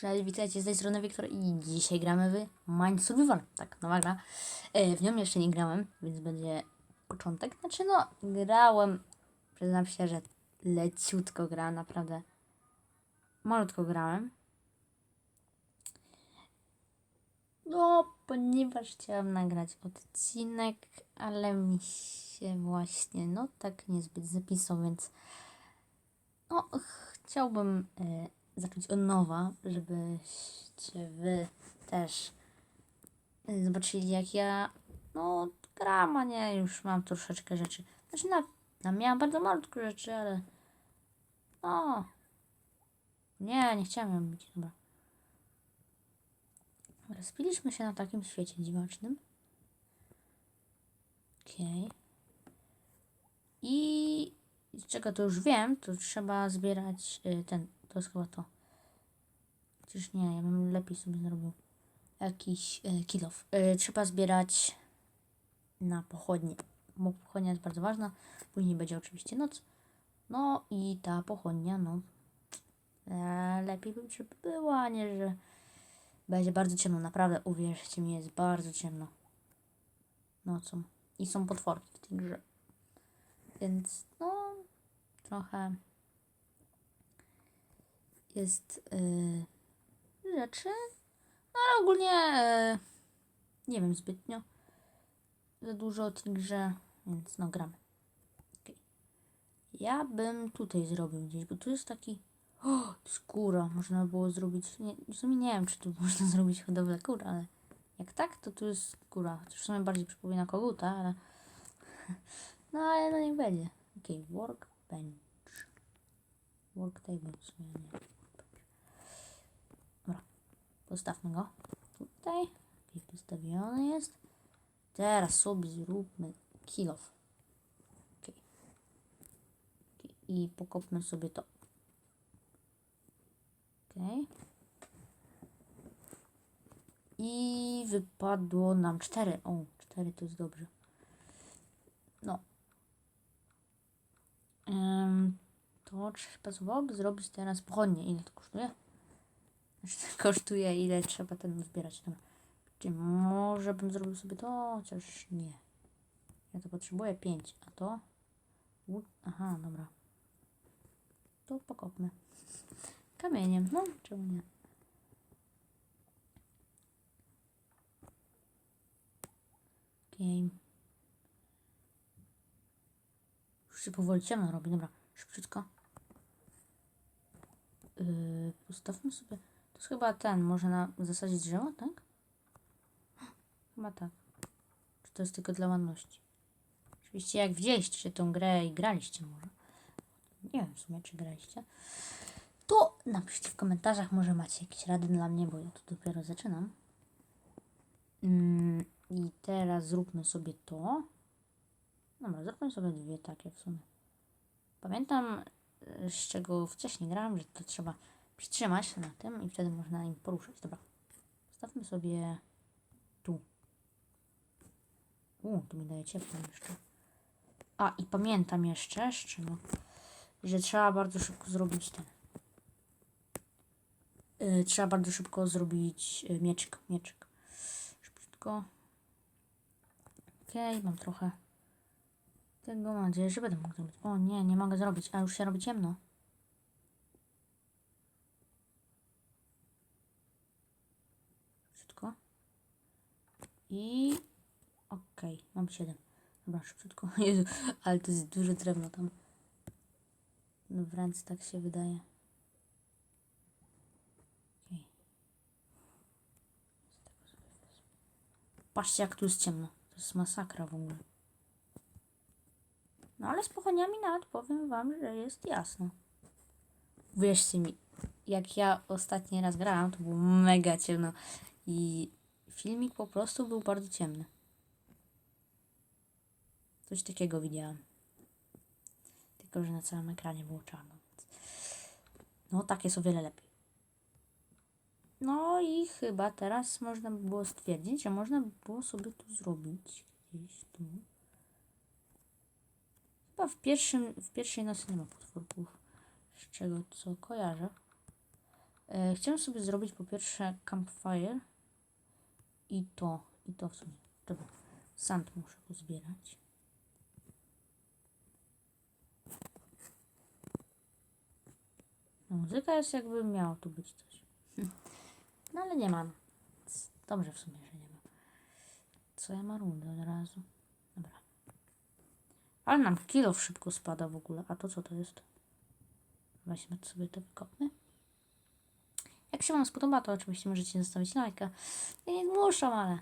Cześć, witajcie z tej strony Wiktor i dzisiaj gramy w Mind Survival. Tak, nowa gra. E, w nią jeszcze nie grałem, więc będzie początek. Znaczy no, grałem, przyznam się, że leciutko grałem, naprawdę malutko grałem. No, ponieważ chciałam nagrać odcinek, ale mi się właśnie, no tak niezbyt zapisał, więc no, chciałbym e, zacząć od nowa, żebyście wy też e, zobaczyli, jak ja no gram, a nie już mam troszeczkę rzeczy. Znaczy, na, na miałam bardzo malutko rzeczy, ale no nie, nie chciałam ją mieć, dobra. Rozpiliśmy się na takim świecie dziwacznym. Okej. I z czego to już wiem, to trzeba zbierać y, ten, jest chyba to. Chociaż nie, ja bym lepiej sobie zrobił jakiś y, kilof. Y, trzeba zbierać na pochodnie, bo pochodnia jest bardzo ważna. Później będzie oczywiście noc. No i ta pochodnia, no e, lepiej by, żeby była, nie, że będzie bardzo ciemno. Naprawdę, uwierzcie mi, jest bardzo ciemno nocą. I są potworki w tej grze. Więc no, trochę jest y, rzeczy, no, ale ogólnie y, nie wiem zbytnio za dużo o tej więc no gramy. Okej. Ja bym tutaj zrobił gdzieś, bo tu jest taki o, skóra, można było zrobić, nie, w sumie nie wiem, czy tu można zrobić hodowlę kur, ale jak tak, to tu jest skóra, chociaż w sumie bardziej przypomina koguta, ale no ale no niech będzie. Okej, okay, workbench. Work table w sumie nie. Postawmy go tutaj. Okay, postawiony jest. Teraz sobie zróbmy kill off. Okay. okay. I pokopmy sobie to. Okay. I wypadło nam cztery. O, cztery to jest dobrze. No. Ym, to pasowałoby zrobić teraz pochodnie. Ile to kosztuje? Kosztuje ile trzeba ten zbierać. Dobra. Czy może bym zrobił sobie to? Chociaż nie. Ja to potrzebuję 5, a to? Aha, dobra. To pokopmy. Kamieniem, no czemu nie? Okej. Już się powoli ciemno robi, dobra, szybciutko. Yy, postawmy sobie. To jest chyba ten, może na zasadzie drzewa, tak? Chyba tak. Czy to jest tylko dla ładności? Oczywiście jak widzieliście tą grę i graliście może. Nie wiem w sumie, czy graliście. To napiszcie w komentarzach, może macie jakieś rady dla mnie, bo ja tu dopiero zaczynam. Yy, I teraz zróbmy sobie to. Dobra, zróbmy sobie dwie takie w sumie. Pamiętam, z czego wcześniej grałem, że to trzeba przytrzymać na tym i wtedy można im poruszać. Dobra, stawmy sobie tu. U, tu mi daje ciepło jeszcze. A, i pamiętam jeszcze, z że trzeba bardzo szybko zrobić ten. Yy, trzeba bardzo szybko zrobić yy, mieczyk, mieczyk. Szybko. Okej, okay, mam trochę tego mam nadzieję, że będę mógł zrobić. O nie, nie mogę zrobić, a już się robi ciemno. Szybciutko. I... Okej, okay, mam 7. Dobra, szybciutko. Jezu, ale to jest duże drewno tam. No w ręce tak się wydaje. Okay. Patrzcie jak tu jest ciemno. To jest masakra w ogóle. No ale z pochodniami nawet powiem wam, że jest jasno. Wierzcie mi, jak ja ostatni raz grałam, to było mega ciemno. I filmik po prostu był bardzo ciemny. Coś takiego widziałam. Tylko, że na całym ekranie było czarno. No, tak jest o wiele lepiej. No i chyba teraz można by było stwierdzić, że można by było sobie tu zrobić gdzieś tu. Chyba w, pierwszym, w pierwszej nocy nie ma potworków, z czego co kojarzę. E, chciałem sobie zrobić po pierwsze campfire i to, i to w sumie. Dobra, sand muszę pozbierać. No, muzyka jest jakby miało tu być coś. No ale nie mam. Dobrze w sumie, że nie ma. Co ja marudę od razu? Dobra. Ale nam kilo szybko spada w ogóle. A to co to jest? Weźmy sobie to wykopmy. Jak się Wam spodoba, to oczywiście możecie zostawić lajka. Ja nie zmuszam, ale...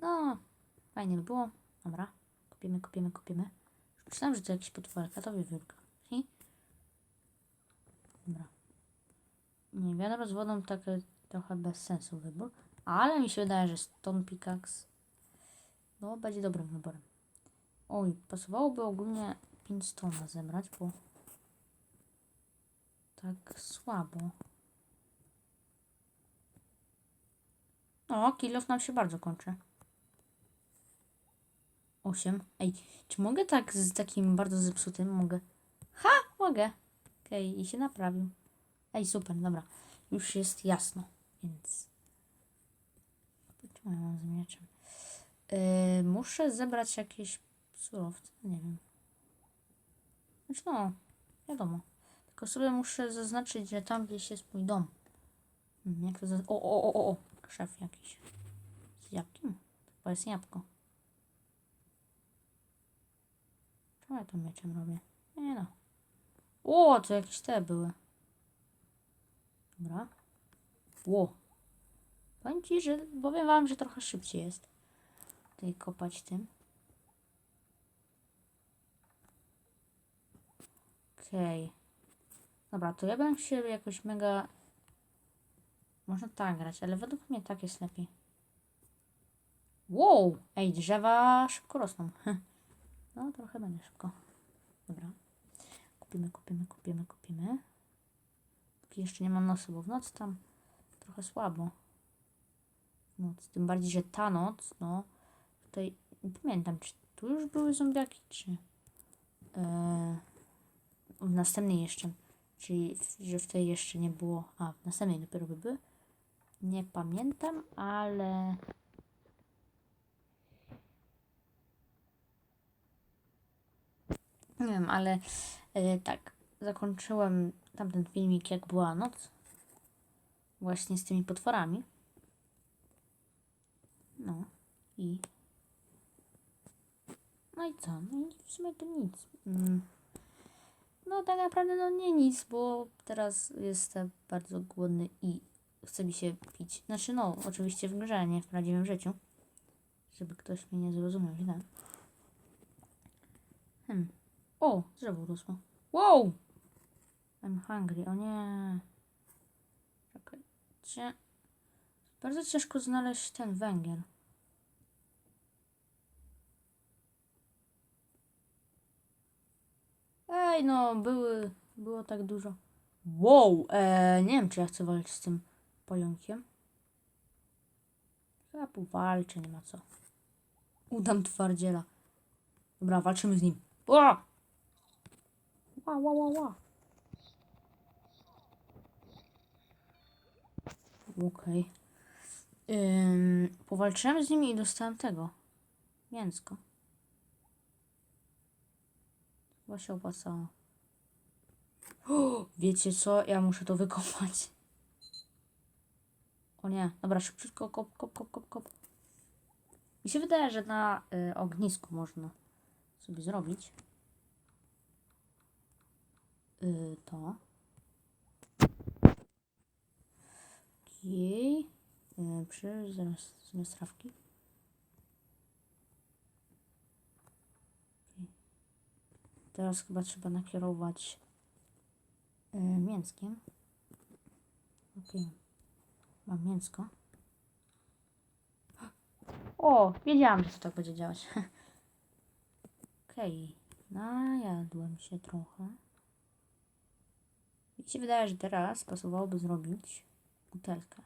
No, fajnie by było. Dobra, kopiemy, kopiemy. Już myślałam, że to jakiś potworek, a to wiewiórka. Hi. Dobra. Nie, wiadro z wodą taki trochę bez sensu wybór. Ale mi się wydaje, że Stone Pickaxe no, będzie dobrym wyborem. Oj, pasowałoby ogólnie 5 stona zebrać, bo tak słabo. O, kilof nam się bardzo kończy. 8. Ej, czy mogę tak z takim bardzo zepsutym? Mogę. Ha! Mogę. Okej, i się naprawił. Ej, super, dobra. Już jest jasno, więc... Ja mam z mieczem? Yy, muszę zebrać jakieś surowce, nie wiem. Znaczy no, wiadomo. Tylko sobie muszę zaznaczyć, że tam gdzieś jest mój dom. Hmm, jak to zaz... O, o, o, o, krzew jakiś. Z jabłkiem? To chyba jest jabłko. Czemu ja to mieczem robię? Nie no. O, to jakieś te były. Dobra. Ło. Powiem ci, że powiem wam, że trochę szybciej jest. Tutaj kopać tym. Okej. Dobra, to ja bym się jakoś mega... Można tak grać, ale według mnie tak jest lepiej. Wow! Ej, drzewa szybko rosną. No, trochę będzie szybko. Dobra. Kupimy, kupimy, kupimy, kupimy. Póki jeszcze nie mam nocy, bo w nocy tam trochę słabo. Noc, tym bardziej, że ta noc, no, tutaj nie pamiętam, czy tu już były zombiaki, czy e, w następnej jeszcze, czyli że w tej jeszcze nie było, a w następnej dopiero by były. Nie pamiętam, ale nie wiem, ale e, tak, zakończyłem tamten filmik, jak była noc, właśnie z tymi potworami. No i. No i co? No i w sumie to nic. Mm. No tak naprawdę no nie nic, bo teraz jestem bardzo głodny i chce mi się pić. Znaczy no, oczywiście w grze, nie w prawdziwym życiu. Żeby ktoś mnie nie zrozumiał źle. Hmm. O, drzewo urosło. Wow! I'm hungry. O nie. Czekajcie. Bardzo ciężko znaleźć ten węgiel. Ej, no, były, było tak dużo. Wow, e, nie wiem, czy ja chcę walczyć z tym pająkiem. Chyba powalczę, nie ma co. Udam twardziela. Dobra, walczymy z nim. Ła! Ła, ła, ła, ła. Okej. Ym, powalczyłem z nimi i dostałem tego. Mięsko. Chyba się opłacało. Wiecie co? Ja muszę to wykopać. O nie. Dobra, szybciutko kop, kop, kop, kop, kop. Mi się wydaje, że na y, ognisku można sobie zrobić. Y, to. Okej. Y, przy zaraz zamiast trawki. Okej. Teraz chyba trzeba nakierować y, mięskiem. Okej. Mam mięsko. O, wiedziałam, że to tak będzie działać. Okej. Najadłem się trochę. Mi się wydaje, że teraz pasowałoby zrobić butelkę.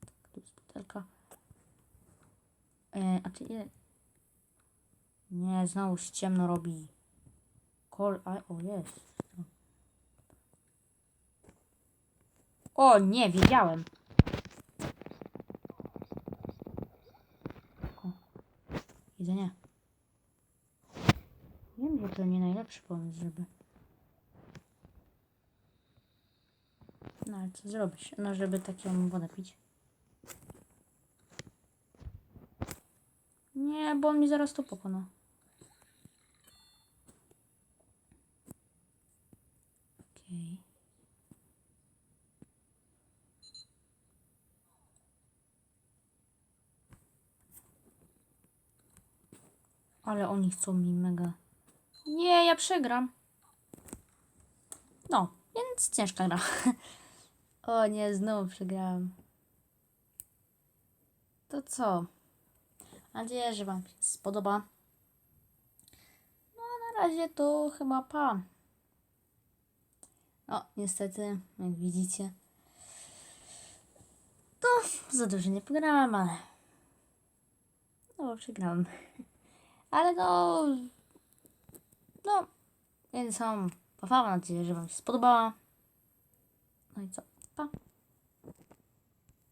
Tak, tu jest butelka. E, a ty ile? Nie, znowu ciemno robi. Kol, a, o jest. O nie, wiedziałem. O, jedzenie. Wiem, że to nie najlepszy pomysł, żeby... No ale co zrobić? No, żeby taką wodę pić. Nie, bo on mi zaraz to pokona. Okej. Ale oni chcą mi mega. Nie, ja przegram. No, więc ciężka gra. o nie, znowu przegrałem. To co? Mam nadzieję, że Wam się spodoba. No na razie to chyba pa. O, niestety, jak widzicie, to za dużo nie pograłem, ale no przegrałem. Ale no, no, więc mam, mam nadzieję, że Wam się spodobała. No i co, pa.